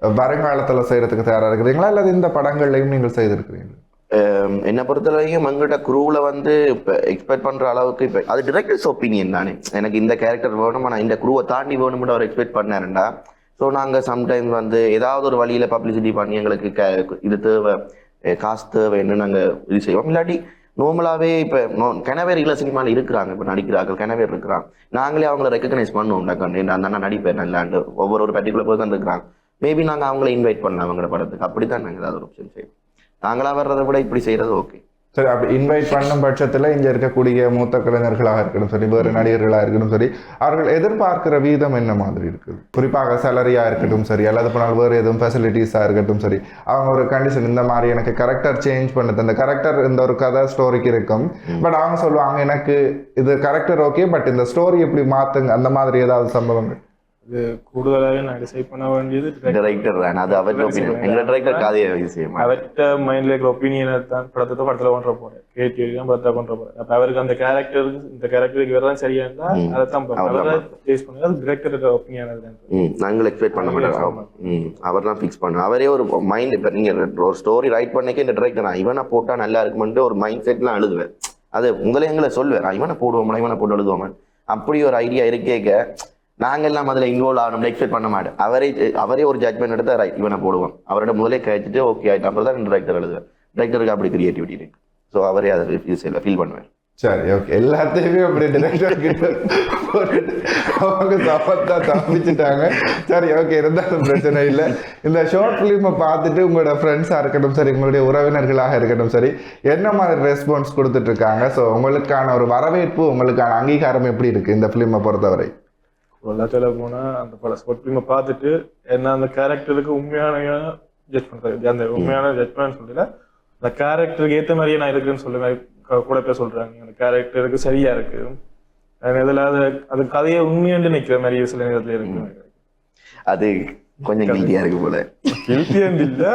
வருங்காலத்துல செய்யறதுக்கு தயாரா இருக்கிறீங்களா? அல்லது இந்த படங்கள்லையும் நீங்கள் செய்திருக்கிறீங்களா? Um, என்னை பொறுத்த வரைக்கும் எங்கள்கிட்ட குரூவில் வந்து இப்போ எக்ஸ்பெக்ட் பண்ற அளவுக்கு இப்போ அது டிரெக்டர்ஸ் ஒப்பீனியன் தானே. எனக்கு இந்த கேரக்டர் வேணும் நான் இந்த குரூவை தாண்டி வேணும்னு அவர் எக்ஸ்பெக்ட் பண்ணாருண்டா. ஸோ நாங்கள் சம்டைம்ஸ் வந்து ஏதாவது ஒரு வழியில் பப்ளிசிட்டி பண்ணி எங்களுக்கு க- இது தேவை காசு தேவைன்னு நாங்கள் இது செய்வோம். இல்லாட்டி நார்மலாகவே இப்போ கனவேர் இல்ல சினிமாவில் இருக்கிறாங்க இப்போ நடிக்கிறார்கள் கனவேர் இருக்கிறாங்க. நாங்களே அவங்கள ரெக்கக்னைஸ் பண்ணுவோம் டக்காண்டு அந்த அண்ணா நடிப்பேன் நல்லாண்டு ஒவ்வொரு ஒரு பர்டிகுலர் பர்சன் இருக்கிறாங்க. மேபி நாங்கள் அவங்கள இன்வைட் பண்ணலாம் அவங்களோட படத்துக்கு. அப்படி தான் நாங்கள் ஏதாவது ஒரு ஆப்ஷன் செய்வோம். நாங்களா வர்றதை விட இப்படி செய்கிறது ஓகே சரி அப்படி இன்வைட் பண்ணும் பட்சத்துல இங்க இருக்கக்கூடிய மூத்த கலைஞர்களாக இருக்கட்டும் சரி வேறு நடிகர்களாக இருக்கட்டும் சரி அவர்கள் எதிர்பார்க்கிற வீதம் என்ன மாதிரி இருக்குது? குறிப்பாக சேலரியா இருக்கட்டும் சரி அல்லது போனால் வேறு எதுவும் ஃபெசிலிட்டிஸாக இருக்கட்டும் சரி அவங்க ஒரு கண்டிஷன் இந்த மாதிரி எனக்கு கரெக்டர் சேஞ்ச் பண்ணுது. அந்த கரெக்டர் இந்த ஒரு கதை ஸ்டோரிக்கு இருக்கும். பட் அவங்க சொல்லுவாங்க எனக்கு இது கரெக்டர் ஓகே பட் இந்த ஸ்டோரி எப்படி மாத்துங்க? அந்த மாதிரி ஏதாவது சம்பவங்கள்? இது கூடுதலாகவே நான் டிசைட் பண்ண வேண்டியது டைரக்டர் தான். அது அவരുടെ ஒப்பீனியன் எங்களோட டைரக்டர் காதைய விஷயம் அவர்கிட்ட மைண்ட்ல இருக்கிற ஒப்பீனியனை தான் படத்தை படத்துல கொண்டு போறேன் கிரியேட்டிவ் தான் படத்தை கொண்டு போறேன் அப்ப அவருக்கு அந்த கேரக்டருக்கு இந்த கேரக்டருக்கு வேற தான் சரியா இருந்தா ம். அதை தான் அவர் அவரை டேஸ்ட் பண்ணுங்க அது டிரெக்டரோட ஒப்பீனியன் தான். ம். நாங்கள் எக்ஸ்பெக்ட் பண்ண மாட்டோம் அவர் தான் ஃபிக்ஸ் பண்ண அவரே ஒரு மைண்ட் இப்போ நீங்கள் ஒரு ஸ்டோரி ரைட் பண்ணிக்க இந்த டிரெக்டர் நான் இவனை போட்டால் நல்லா இருக்குமென்ட்டு ஒரு மைண்ட் செட்லாம் எழுதுவேன் அது உங்களே எங்களை சொல்லுவேன் நான் இவனை போடுவோமா இவனை போட்டு எழுதுவோமா அப்படி ஒரு ஐடியா இருக்கேக்க நாங்கள் எல்லாம் அதில் இன்வால்வ் ஆகணும் எக்ஸ்பெக்ட் பண்ண மாட்டேன் அவரே அவரே ஒரு ஜட்மெண்ட் எடுத்து ரைட் இவனை போடுவோம். அவரோட முதலே கழிச்சிட்டு ஓகே ஆகிட்டு அப்புறம் தான் டிரெக்டர் எழுதுவேன் டிரெக்டருக்கு அப்படி கிரியேட்டிவிட்டி இருக்கு. ஸோ அவரே அதை ஃபீல் பண்ணுவேன் சரி ஓகே எல்லாத்தையுமே அப்படி டிரெக்டர் கிட்ட அவங்க சமத்தா தப்பிச்சுட்டாங்க. சரி ஓகே இருந்தாலும் பிரச்சனை இல்லை. இந்த ஷார்ட் ஃபிலிமை பார்த்துட்டு உங்களோட ஃப்ரெண்ட்ஸாக இருக்கட்டும் சரி உங்களுடைய உறவினர்களாக இருக்கட்டும் சரி என்ன மாதிரி ரெஸ்பான்ஸ் கொடுத்துட்ருக்காங்க ஸோ உங்களுக்கான ஒரு வரவேற்பு உங்களுக்கான அங்கீகாரம் எப்படி இருக்குது இந்த ஃபிலிமை பொறுத்தவரை? சொல்ல போனா அந்த பட ஸ்போர்ட் ஃபிலிமை பார்த்துட்டு என்ன அந்த கேரக்டருக்கு உண்மையான ஜட்ஜ் பண்றது. அந்த உண்மையான ஜட்ஜ்மெண்ட் சொல்லல அந்த கேரக்டருக்கு ஏத்த மாதிரியே நான் இருக்குன்னு சொல்லுவேன் கூட பேர் சொல்றாங்க. அந்த கேரக்டருக்கு சரியா இருக்கு. இதுல அது அது கதையை உண்மையாண்டு நிக்கிற மாதிரி சில நேரத்துல இருக்கு. அது கொஞ்சம் கில்ட்டியாக இருக்கு போல. கில்ட்டி இல்ல.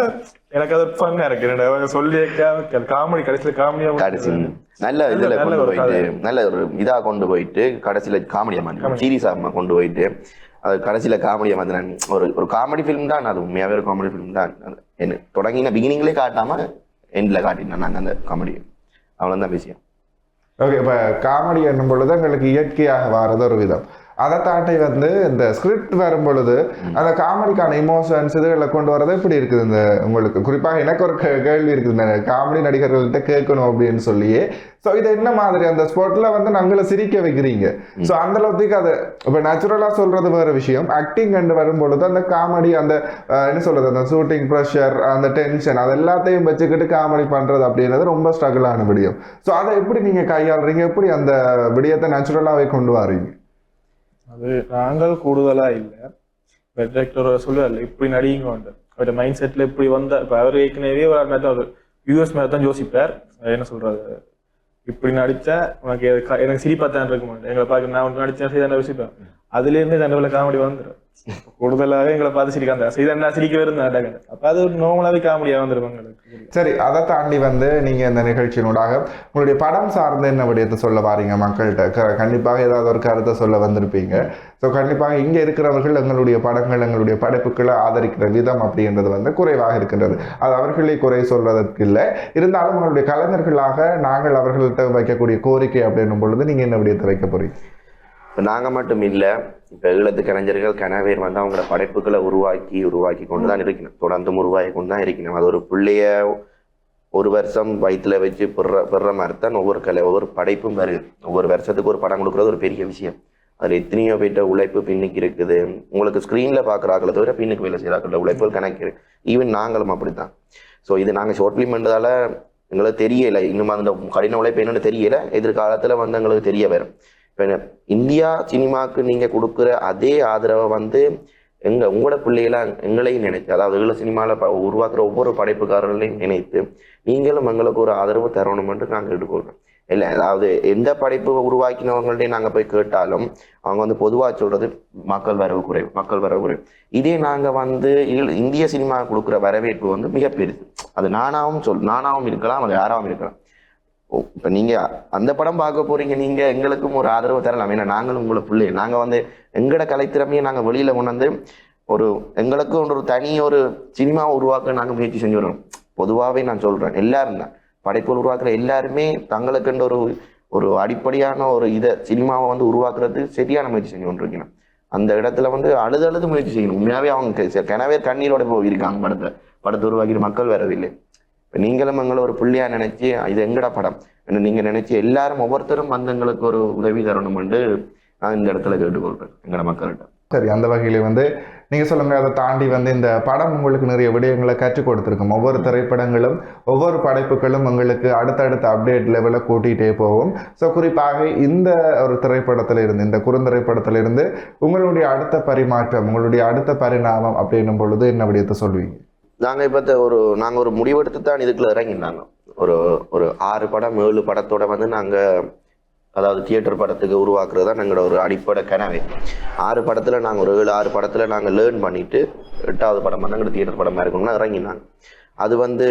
எனக்கு அது ஃபன்னா இருக்கு. என்னடா சொல்லி காமெடி கடைசியில காமெடியா கடைசி நல்ல இதுல நல்ல கொண்டு ஒரு போயிட்டு. நல்ல ஒரு இதா கொண்டு போயிட்டு கடைசியில காமெடியா மாத்தினான் சீரியஸா கொண்டு போயிட்டு அது கடைசியில காமெடியா மாத்தினான் ஒரு ஒரு காமெடி ஃபிலிம் தான் அது உண்மையாவே ஒரு காமெடி ஃபிலிம் தான். என்ன தொடங்கின பிகினிங்லேயே காட்டாம எண்ட்ல காட்டினான் நாங்க அந்த காமெடி அவ்வளவுதான் விஷயம். ஓகே இப்போ காமெடி என்னும் பொழுது எங்களுக்கு இயற்கையாக வர்றது ஒரு விதம். அதை தாண்டி வந்து இந்த ஸ்கிரிப்ட் வரும் பொழுது அந்த காமெடிக்கான இமோஷன்ஸ் இதுகளை கொண்டு வரது எப்படி இருக்குது இந்த உங்களுக்கு? குறிப்பாக எனக்கு ஒரு கே- கேள்வி இருக்குது. இந்த காமெடி நடிகர்கள்ட்ட கேட்கணும் அப்படின்னு சொல்லியே. ஸோ இது என்ன மாதிரி? அந்த ஸ்பாட்ல வந்து நாங்களை சிரிக்க வைக்கிறீங்க. ஸோ அந்த அளவுக்கு அது இப்போ நேச்சுரலாக சொல்றது வேற விஷயம். ஆக்டிங் கண்டு வரும் பொழுது அந்த காமெடி அந்த என்ன சொல்றது? அந்த ஷூட்டிங் ப்ரெஷர் அந்த டென்ஷன் அது எல்லாத்தையும் வச்சுக்கிட்டு காமெடி பண்றது அப்படின்றது ரொம்ப ஸ்ட்ரகிளான விடியம். ஸோ அதை எப்படி நீங்க கையாளுறீங்க? எப்படி அந்த விடயத்தை நேச்சுரலாகவே கொண்டு வரீங்க? அது நாங்கள் கூடுதலா இல்ல. இப்போ டிரெக்டர் சொல்லுவார்ல இப்படி நடிகங்க வந்து. அவருடைய மைண்ட் செட்ல இப்படி வந்த இப்ப அவர் ஏற்கனவே ஒரு மாதிரி தான் யூஎஸ் மேல தான் யோசிப்பார். என்ன சொல்றாரு? இப்படி நடிச்சா உனக்கு எனக்கு சிரிப்பா தான் இருக்க மாட்டேன் எங்களை பார்க்க நான் உனக்கு நடிச்சேன் செய்தான் யோசிப்பேன். அதுல இருந்து தண்டவுல காமெடி வந்துடும் கூடுதலாகவே எங்களை பார்த்து சிரிக்காங்க செய்தான் சிரிக்க வருந்தாங்க அப்ப அது ஒரு நார்மலாவே காமெடியா வந்துடும் எங்களுக்கு. சரி அதை தாண்டி வந்து நீங்க இந்த நிகழ்ச்சியினூடாக உங்களுடைய படம் சார்ந்த என்ன விடயத்தை சொல்ல வாரீங்க மக்கள்கிட்ட? கண்டிப்பாக ஏதாவது ஒரு கருத்தை சொல்ல வந்திருப்பீங்க. ஸோ கண்டிப்பாக இங்கே இருக்கிறவர்கள் எங்களுடைய படங்கள் எங்களுடைய படைப்புகளை ஆதரிக்கிற விதம் அப்படின்றது வந்து குறைவாக இருக்கின்றது. அது அவர்களை குறை சொல்வதற்கு இல்லை இருந்தாலும் உங்களுடைய கலைஞர்களாக நாங்கள் அவர்கள்ட்ட வைக்கக்கூடிய கோரிக்கை அப்படின்னும் பொழுது நீங்கள் என்ன விடயத்தை வைக்க போறீங்க? இப்போ நாங்கள் மட்டும் இல்லை இப்போ ஈழத்து கலைஞர்கள் கனவேர் வந்து அவங்களோட படைப்புகளை உருவாக்கி உருவாக்கி கொண்டு தான் இருக்கணும். தொடர்ந்தும் உருவாக்கி கொண்டு தான் இருக்கணும். அது ஒரு பிள்ளைய ஒரு வருஷம் வயிற்றுல வச்சு பெற பெற மாதிரி தான் ஒவ்வொரு கலை ஒவ்வொரு படைப்பும் வருது. ஒவ்வொரு வருஷத்துக்கு ஒரு படம் கொடுக்குறது ஒரு பெரிய விஷயம். அதில் எத்தனையோ போயிட்ட உழைப்பு பின்னுக்கு இருக்குது. உங்களுக்கு ஸ்க்ரீனில் பார்க்குறாக்களை தவிர பின்னுக்கு வேலை செய்கிறாக்கள உழைப்புகள் கணக்கு இருக்குது ஈவன் நாங்களும் அப்படி தான் ஸோ இது நாங்கள் ஷார்ட் ஃபிலிம் பண்ணுறதால எங்களுக்கு தெரியலை. இன்னும் அந்த கடின உழைப்பு என்னென்னு தெரியலை. எதிர்காலத்தில் வந்து எங்களுக்கு தெரிய வரும். இப்போ இந்தியா சினிமாவுக்கு நீங்கள் கொடுக்குற அதே ஆதரவை வந்து எங்கள் உங்களோட பிள்ளைகள எங்களையும் நினைத்து அதாவது எங்களை சினிமாவில் ப உருவாக்குற ஒவ்வொரு படைப்புக்காரர்களையும் நினைத்து நீங்களும் எங்களுக்கு ஒரு ஆதரவு தரணும் என்று நாங்கள் கேட்டுக்கொள்றோம் இல்லை அதாவது எந்த படைப்பு உருவாக்கினவங்கள்ட்டையும் நாங்கள் போய் கேட்டாலும் அவங்க வந்து பொதுவாக சொல்கிறது மக்கள் வரவு குறைவு மக்கள் வரவு குறைவு. இதே நாங்கள் வந்து இந்திய சினிமா கொடுக்குற வரவேற்பு வந்து மிக அது நானாவும் சொல் நானாவும் இருக்கலாம் அது யாராவும் இருக்கலாம். இப்ப நீங்க அந்த படம் பார்க்க போறீங்க. நீங்க எங்களுக்கும் ஒரு ஆதரவு தரலாம். ஏன்னா நாங்களும் உங்களை பிள்ளை. நாங்க வந்து எங்களோட கலைத்திறமையை நாங்க வெளியில கொண்டாந்து ஒரு எங்களுக்கும் ஒரு தனி ஒரு சினிமா உருவாக்க நாங்க முயற்சி செஞ்சு வரோம். பொதுவாகவே நான் சொல்றேன். எல்லாரும் தான். படைப்புகள் உருவாக்குற எல்லாருமே தங்களுக்குன்ற ஒரு ஒரு அடிப்படையான ஒரு இதை சினிமாவை வந்து உருவாக்குறது சரியான முயற்சி செஞ்சு கொண்டிருக்கணும். அந்த இடத்துல வந்து அழுது அழுது முயற்சி செய்யணும். உண்மையாவே அவங்க கிணவே கண்ணீரோட போயிருக்காங்க படத்தை. படத்தை உருவாக்கிட்டு மக்கள் வரவில்லை. நீங்களும் எங்களை ஒரு புள்ளியா நினைச்சு இது எங்கட படம்? நீங்க நினைச்சு எல்லாரும் ஒவ்வொருத்தரும் வந்து எங்களுக்கு ஒரு உதவி தரணும்னு நான் இந்த இடத்துல கேட்டுக்கொள்றேன் எங்களோட மக்கள்கிட்ட. சரி அந்த வகையில வந்து நீங்க சொல்லுங்க அதை தாண்டி வந்து இந்த படம் உங்களுக்கு நிறைய விடயங்களை கற்றுக் கொடுத்துருக்கும். ஒவ்வொரு திரைப்படங்களும் ஒவ்வொரு படைப்புகளும் உங்களுக்கு அடுத்தடுத்த அப்டேட் லெவலில் கூட்டிகிட்டே போகும். ஸோ குறிப்பாக இந்த ஒரு திரைப்படத்துல இருந்து இந்த குறுந்திரைப்படத்துல இருந்து உங்களுடைய அடுத்த பரிமாற்றம் உங்களுடைய அடுத்த பரிணாமம் அப்படின்னும் பொழுது என்ன விடயத்தை சொல்வீங்க? நாங்கள் இப்போ த- ஒரு நாங்கள் ஒரு முடிவெடுத்து தான் இதுக்குள்ள இறங்கினாங்க. ஒரு ஒரு ஆறு படம் ஏழு படத்தோட வந்து நாங்கள் அதாவது தியேட்டர் படத்துக்கு உருவாக்குறது தான் எங்களோட ஒரு அடிப்படை கனவே. ஆறு படத்தில் நாங்கள் ஒரு ஏழு ஆறு படத்தில் நாங்கள் லேர்ன் பண்ணிட்டு எட்டாவது படம் வந்து எங்களுக்கு தியேட்டர் படமாக இருக்கணும்னா இறங்கினாங்க. அது வந்து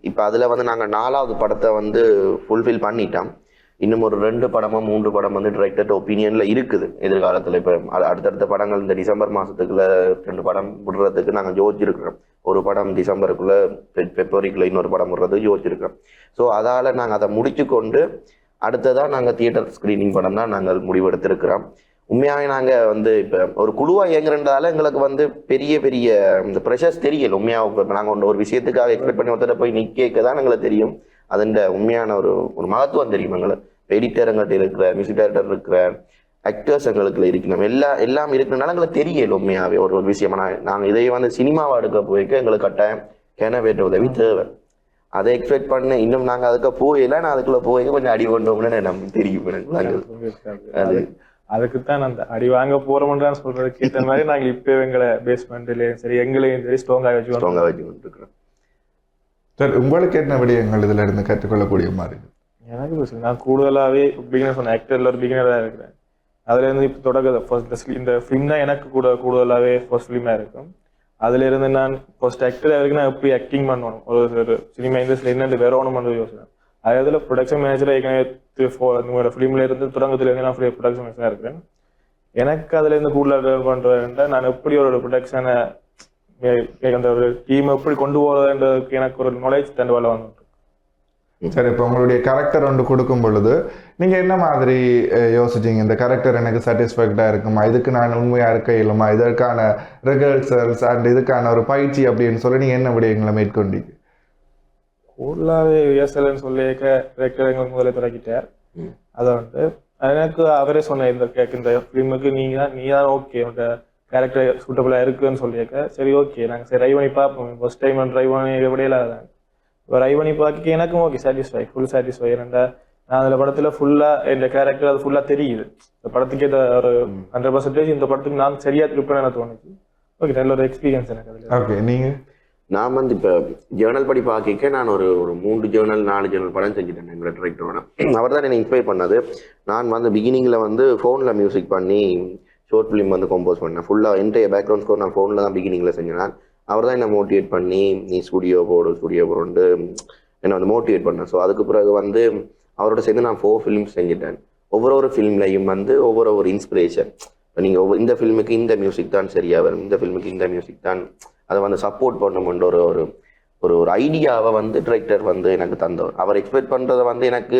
இப்போ அதில் வந்து நாங்கள் நாலாவது படத்தை வந்து ஃபுல்ஃபில் பண்ணிட்டோம். இன்னும் ஒரு ரெண்டு படமோ மூன்று படம் வந்து டிரெக்டர் ஒப்பீனியன்ல இருக்குது. எதிர்காலத்துல இப்ப அடுத்தடுத்த படங்கள் இந்த டிசம்பர் மாசத்துக்குள்ள ரெண்டு படம் விடுறதுக்கு நாங்க யோசிச்சிருக்கிறோம். ஒரு படம் டிசம்பருக்குள்ள பெ- பிப்ரவரிக்குள்ள இன்னொரு படம் விடுறது யோசிச்சிருக்கிறோம். ஸோ அதால நாங்க அதை முடிச்சு கொண்டு அடுத்ததாக நாங்க தியேட்டர் ஸ்கிரீனிங் படம் தான் நாங்கள் முடிவெடுத்திருக்கிறோம். உண்மையாகவே நாங்கள் வந்து இப்போ ஒரு குழுவாக இயங்குறதால எங்களுக்கு வந்து பெரிய பெரிய இந்த ப்ரெஷர்ஸ் தெரியல. உண்மையாக இப்போ நாங்கள் ஒன்று ஒரு விஷயத்துக்காக எக்ஸ்பெக்ட் பண்ணி ஒருத்தர போய் நிற்க தான் எங்களுக்கு தெரியும். அதுண்ட உண்மையான ஒரு ஒரு மகத்துவம் தெரியும் எங்களுக்கு? எடிட்டர் எங்கள்கிட்ட இருக்கிற மியூசிக் டைரக்டர் இருக்கிற ஆக்டர்ஸ் எங்களுக்கு இருக்கணும் எல்லா எல்லாம் இருக்கிறனால எங்களுக்கு தெரியல உண்மையாவே. ஒரு ஒரு விஷயம். நான் நாங்கள் இதை வந்து சினிமாவை எடுக்க போய்க்க எங்களுக்கு கட்டாயம் கேனவேட்ட உதவி தேவை. அதை எக்ஸ்பெக்ட் பண்ண இன்னும் நாங்க அதுக்கு போயில நான் அதுக்குள்ள போய் கொஞ்சம் அடி கொண்டோம்னு நமக்கு தெரியும் எனக்கு நாங்கள் அது அதுக்குத்தான் அந்த அடி வாங்க போறோம்ன்றான்னு சொல்றதுக்கு ஏற்ற மாதிரி நாங்க இப்ப எங்களை பேஸ்மெண்ட்லயும் சரி எங்களையும் சரி ஸ்ட்ராங்கா வச்சு ஸ்ட்ராங்கா வச்சு கொண்டிருக்கிறோம் சார் உங்களுக்கு என்ன விடயங்கள் இதில் இருந்து கற்றுக்கொள்ளக்கூடிய மாதிரி? எனக்கு நான் கூடுதலாகவே பிகினர் சொன்ன ஆக்டரில் ஒரு பிகினரா இருக்கிறேன். அதுலேருந்து இப்போ தொடக்க ஃபர்ஸ்ட் இந்த ஃபிலிம் தான் எனக்கு கூட கூடுதலாகவே ஃபர்ஸ்ட் ஃபிலிமாக இருக்கும். அதுலேருந்து நான் ஃபர்ஸ்ட் ஆக்டர் வரைக்கும் நான் எப்படி ஆக்டிங் பண்ணணும் ஒரு ஒரு சினிமா இண்டஸ்ட்ரியில் என்னென்று பண்ணுறது யோசனை. அதே இதில் ப்ரொடக்ஷன் மேனேஜர் ஏற்கனவே ஃபிலிமில் இருந்து தொடங்கத்துலேருந்து நான் ப்ரொடக்ஷன் மேனேஜராக இருக்கிறேன். எனக்கு அதுலேருந்து கூடுதலாக பண்ணுறதுன்றா நான் எப்படி ஒரு ப்ரொடக்ஷனை அந்த ஒரு டீம் எப்படி கொண்டு போறதுன்றதுக்கு எனக்கு ஒரு நாலேஜ் தண்டுவால வந்து. சரி இப்போ உங்களுடைய கேரக்டர் ஒன்று கொடுக்கும் பொழுது நீங்க என்ன மாதிரி யோசிச்சீங்க? இந்த கேரக்டர் எனக்கு சாட்டிஸ்ஃபைடா இருக்குமா? இதுக்கு நான் உண்மையா இருக்க இல்லைமா இதற்கான ரிஹர்சல்ஸ் அண்ட் இதுக்கான ஒரு பயிற்சி அப்படின்னு சொல்லி நீங்க என்ன விடயங்களை மேற்கொண்டீங்க? கூடுதலாவே ரிஹர்சல்னு சொல்லியிருக்க டிரெக்டர் எங்களுக்கு முதல்ல தொடக்கிட்டார். அதை வந்து எனக்கு அவரே சொன்ன இந்த கேக் இந்த ஃபிலிமுக்கு நீங்க தான் நீ தான் ஓகே உங்க கேரக்டர் சூட்டபிளா இருக்குன்னு சொல்லியிருக்க. சரி ஓகே நாங்க சரி ட்ரை பண்ணி பார்ப்போம். ஃபர்ஸ்ட் டைம் ட்ரை பண்ணி எப்படியில தான் இப்போ ட்ரை பண்ணி பார்க்க எனக்கும் ஓகே சாட்டிஸ்ஃபை ஃபுல் சாட்டிஸ்ஃபை ஏன்னா நான் அதில் படத்துல ஃபுல்லா இந்த கேரக்டர் அது ஃபுல்லா தெரியுது. இந்த படத்துக்கு இந்த ஒரு ஹண்ட்ரட் பர்சன்டேஜ் இந்த படத்துக்கு நான் சரியா இருப்பேன்னு எனக்கு தோணுச்சு. ஓகே நல்ல ஒரு எக்ஸ்பீரியன்ஸ் எனக்கு அதுல. ஓகே நீங்க? நான் வந்து இப்போ ஜேர்னல் படி பார்க்க நான் ஒரு ஒரு மூன்று ஜேர்னல் நாலு ஜேர்னல் படம் செஞ்சுட்டேன் எங்களோட டிரெக்டரோட அவர் தான் என்னை இன்ஸ்பயர் பண்ணது. நான் வந்து பிகினிங்கில் வந்து ஃபோனில் மியூசிக் பண்ணி ஷார்ட் ஃபிலிம் வந்து கம்போஸ் பண்ணேன். ஃபுல்லாக என்டைய பேக்ரவுண்ட் ஸ்கோர் நான் ஃபோனில் தான் பிகினிங்கில் செஞ்சேன். அவர் தான் என்னை மோட்டிவேட் பண்ணி நீ ஸ்டுடியோ போடு ஸ்டுடியோ போடு என்னை வந்து மோட்டிவேட் பண்ணேன் ஸோ அதுக்கு பிறகு வந்து அவரோட சேர்ந்து நான் ஃபோர் ஃபிலிம்ஸ் செஞ்சுட்டேன். ஒவ்வொரு ஒரு ஃபிலிம்லையும் வந்து ஒவ்வொரு ஒரு இன்ஸ்பிரேஷன் நீங்கள் ஒவ்வொரு இந்த ஃபிலிமுக்கு இந்த மியூசிக் தான் சரியாக வரும். இந்த ஃபிலிமுக்கு இந்த மியூசிக் தான் அதை வந்து சப்போர்ட் பண்ணணும்ன்ற ஒரு ஒரு ஒரு ஒரு ஐடியாவை வந்து டிரெக்டர் வந்து எனக்கு தந்தவர். அவர் எக்ஸ்பெக்ட் பண்ணுறதை வந்து எனக்கு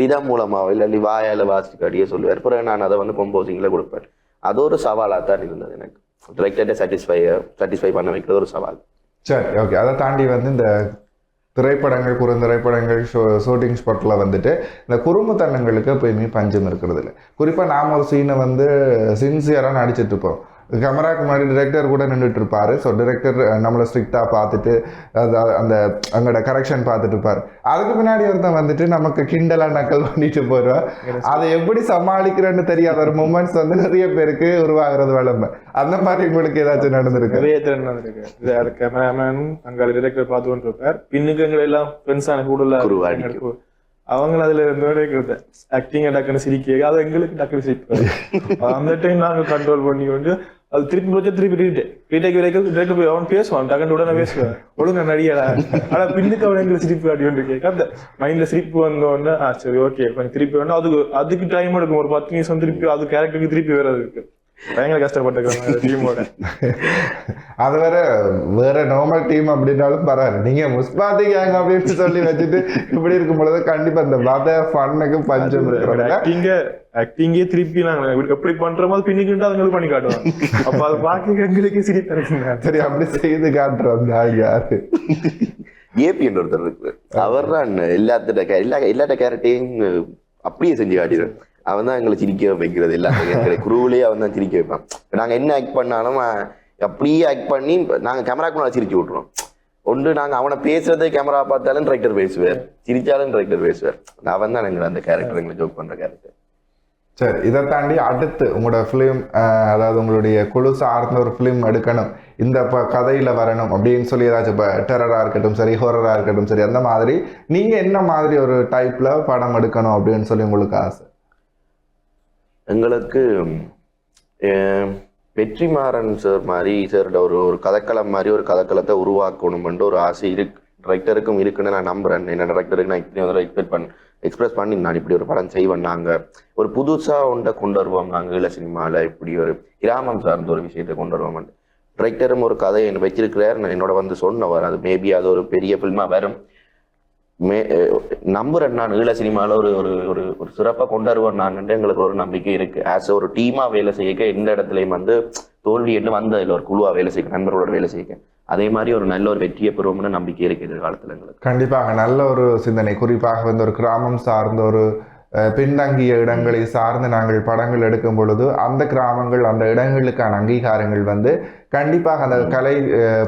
ரிதம் மூலமாக இல்லை வாயால் வாசிக்காடியே சொல்லுவார். பிறகு நான் அதை வந்து கம்போசிங்கில் கொடுப்பேன். அது ஒரு சவாலாக தான் இருந்தது எனக்கு. டிரெக்டர்கிட்ட சாட்டிஸ்ஃபை சாட்டிஸ்ஃபை பண்ண வைக்கிறது ஒரு சவால்? சரி ஓகே அதை தாண்டி வந்து இந்த திரைப்படங்கள் குறுந்திரைப்படங்கள் ஷோ ஷூட்டிங் ஸ்பாட்டில் வந்துட்டு இந்த குறும்புத்தனங்களுக்கு எப்பயுமே பஞ்சம் இருக்கிறது இல்லை குறிப்பாக நாம் ஒரு சீனை வந்து சின்சியராக நடிச்சிட்ருப்போம் கேமராக்கு முன்னாடி டிரெக்டர் கூட நின்றுட்டு இருப்பாரு ஸோ டிரெக்டர் நம்மளை ஸ்ட்ரிக்டாக பார்த்துட்டு அது அந்த அங்கோட கரெக்ஷன் பார்த்துட்டு இருப்பாரு அதுக்கு பின்னாடி ஒருத்தன் வந்துட்டு நமக்கு கிண்டலாக நக்கல் பண்ணிட்டு போயிடுவார் அதை எப்படி சமாளிக்கிறேன்னு தெரியாத ஒரு மூமெண்ட்ஸ் வந்து நிறைய பேருக்கு உருவாகிறது வளமை. அந்த மாதிரி உங்களுக்கு ஏதாச்சும் நடந்திருக்கு? நிறைய திறன் அது கேமராமேனும் அங்க டிரெக்டர் பார்த்து கொண்டு இருப்பார் பின்னுக்கு எங்களை எல்லாம் ஃப்ரெண்ட்ஸான கூட. அவங்க அதுல இருந்து இருக்கிறது ஆக்டிங் டக்குன்னு சிரிக்க அது எங்களுக்கு டக்குனு சிரிப்பு அந்த டைம் நாங்க கண்ட்ரோல் பண்ணி கொண்டு அது திருப்பி போச்சு திருப்பி ரீடேக் ரீடேக் வரைக்கும் direct போய் அவன் பேசுவான் டக்குனு உடனே பேசுவேன் ஒழுங்கா நடிகடா ஆனா பின்னுக்கு அவன் எங்களுக்கு சிரிப்பு அப்படின்னு கேட்க அந்த மைண்ட்ல சிரிப்பு வந்தோடனே ஆ சரி ஓகே கொஞ்சம் திருப்பி வேணும் அதுக்கு அதுக்கு டைம் எடுக்கும் ஒரு பத்து நிமிஷம் திருப்பி அது கேரக்டருக்கு திருப்பி வர்றதுக்கு பயங்கர கஷ்டப்பட்டுக்கிறாங்க டீமோட அது வேற வேற நார்மல் டீம் அப்படின்னாலும் பரவாயில்ல. நீங்க முஸ்பாத்தி கேங் அப்படின்னு சொல்லி வச்சுட்டு இப்படி இருக்கும் பொழுது கண்டிப்பா இந்த மத ஃபன்னுக்கு பஞ்சம் ஆக்டிங்க ஆக்டிங்கே திருப்பி நாங்க எப்படி பண்றோமோ அது பின்னிக்கிட்டு அதுங்களுக்கு பண்ணி காட்டுவாங்க. அப்ப அது பாக்க எங்களுக்கு சிரிப்பு இருக்குங்க. சரி அப்படி செய்து காட்டுற அந்த ஆள் யாரு? ஏபி என்ற ஒருத்தர் இருக்கு அவர் தான் எல்லாத்திட்ட கே- எல்லா எல்லாட்ட கேரக்டையும் அப்படியே செஞ்சு காட்டிடுவார். அவன் தான் எங்களை சிரிக்க வைக்கிறது. எல்லாத்தையும் குருவிலேயே அவன் தான் சிரிக்க வைப்பான். நாங்கள் நாங்க என்ன ஆக்ட் பண்ணாலும் அப்படியே ஆக்ட் பண்ணி நாங்கள் நாங்க கேமராக்கு முன்னாடி சிரிச்சு விட்ருவோம் ஒன்று நாங்க அவனை பேசுறதே கேமரா பார்த்தாலும் டிரெக்டர் பேசுவார். சிரிச்சாலும் டிரெக்டர் பேசுவார். அவன் தான் எங்களை அந்த கேரக்டர் எங்களை ஜோக் பண்ற கேரக்டர் சரி இதை தாண்டி அடுத்து உங்களோட ஃபிலிம் அதாவது உங்களுடைய குழு சார்ந்த ஒரு ஃபிலிம் எடுக்கணும். இந்த ப கதையில வரணும் அப்படின்னு சொல்லி ஏதாச்சும் இப்போ டெரரா இருக்கட்டும் சரி ஹொரரா இருக்கட்டும் சரி அந்த மாதிரி நீங்க என்ன மாதிரி ஒரு டைப்ல படம் எடுக்கணும் அப்படின்னு சொல்லி உங்களுக்கு ஆசை? எங்களுக்கு வெற்றிமாறன் சார் மாதிரி சார் ஒரு ஒரு கதைக்களம் மாதிரி ஒரு கதைக்களத்தை உருவாக்கணும்ன்ற ஒரு ஆசை இருக்கு டைரக்டருக்கும் இருக்குன்னு நான் நம்புறேன். என்ன டைரக்டருக்கு நான் இப்படி வந்து எக்ஸ்பெக்ட் பண்ண எக்ஸ்பிரஸ் பண்ணி நான் இப்படி ஒரு படம் செய்வேன் நாங்கள் ஒரு புதுசா ஒன்றை கொண்டு வருவோம் நாங்க சினிமாவில் இப்படி ஒரு கிராமம் சார்ந்த ஒரு விஷயத்தை கொண்டு வருவோம். டைரக்டரும் ஒரு கதையை என்னை வச்சிருக்கிறார் நான் என்னோட வந்து சொன்னவர். அது மேபி அது ஒரு பெரிய ஃபில்மா வரும். மே நம்புறேன் நான். ஈழ சினிமாவில் ஒரு ஒரு ஒரு ஒரு சிறப்பாக கொண்டு நான் எங்களுக்கு ஒரு நம்பிக்கை இருக்கு. ஆஸ் ஒரு டீமா வேலை செய்யக்க எந்த இடத்துலையும் வந்து தோல்வி என்று வந்ததில்லை ஒரு குழுவா வேலை செய்ய நண்பர்களோட வேலை செய்ய அதே மாதிரி ஒரு நல்ல ஒரு வெற்றியை பெறுவோம்னு நம்பிக்கை இருக்கு எதிர்காலத்துல எங்களுக்கு. கண்டிப்பாக நல்ல ஒரு சிந்தனை. குறிப்பாக வந்து ஒரு கிராமம் சார்ந்த ஒரு பின்தங்கிய இடங்களை சார்ந்து நாங்கள் படங்கள் எடுக்கும் பொழுது அந்த கிராமங்கள் அந்த இடங்களுக்கான அங்கீகாரங்கள் வந்து கண்டிப்பாக அந்த கலை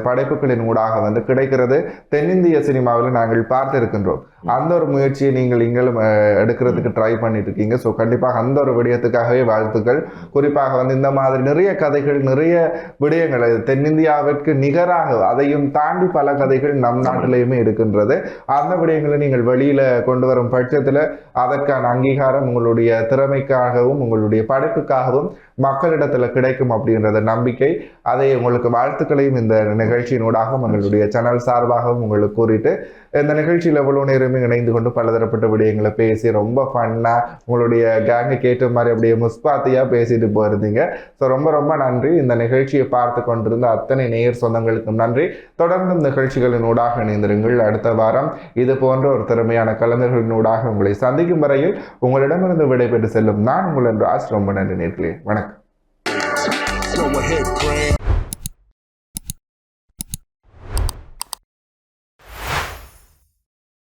படைப்புகளின் ஊடாக வந்து கிடைக்கிறது. தென்னிந்திய சினிமாவில் நாங்கள் பார்த்திருக்கின்றோம். அந்த ஒரு முயற்சியை நீங்கள் நீங்களும் எடுக்கிறதுக்கு ட்ரை பண்ணிட்டு இருக்கீங்க ஸோ கண்டிப்பாக அந்த ஒரு விடயத்துக்காகவே வாழ்த்துக்கள். குறிப்பாக வந்து இந்த மாதிரி நிறைய கதைகள் நிறைய விடயங்கள் தென்னிந்தியாவிற்கு நிகராக அதையும் தாண்டி பல கதைகள் நம் நாட்டிலேயுமே இருக்கின்றது அந்த விடயங்களை நீங்கள் வெளியில கொண்டு வரும் பட்சத்துல அதற்கான அங்கீகாரம் உங்களுடைய திறமைக்காகவும் உங்களுடைய படைப்புக்காகவும் மக்களிடத்துல கிடைக்கும் அப்படின்றத நம்பிக்கை அதை உங்களுக்கு வாழ்த்துக்களையும் இந்த நிகழ்ச்சியினூடாகவும் எங்களுடைய சேனல் சார்பாகவும் உங்களுக்கு கூறிட்டு இந்த நிகழ்ச்சியில் எவ்வளோ நேரம் இணைந்து கொண்டு பலதரப்பட்ட விடயங்களை பேசி ரொம்ப ஃபன்னாக உங்களுடைய கேங்கை கேட்ட மாதிரி அப்படியே முஸ்பாத்தியாக பேசிட்டு போயிருந்தீங்க. ஸோ ரொம்ப ரொம்ப நன்றி. இந்த நிகழ்ச்சியை பார்த்து கொண்டிருந்த அத்தனை நேயர் சொந்தங்களுக்கும் நன்றி. தொடர்ந்து நிகழ்ச்சிகளின் ஊடாக இணைந்திருங்கள். அடுத்த வாரம் இது போன்ற ஒரு திறமையான கலைஞர்களின் ஊடாக உங்களை சந்திக்கும் வரையில் உங்களிடமிருந்து விடைபெற்று செல்லும் நான் உங்கள் ராஜ் ரொம்ப நன்றி நேர்களே. வணக்கம். Go ahead,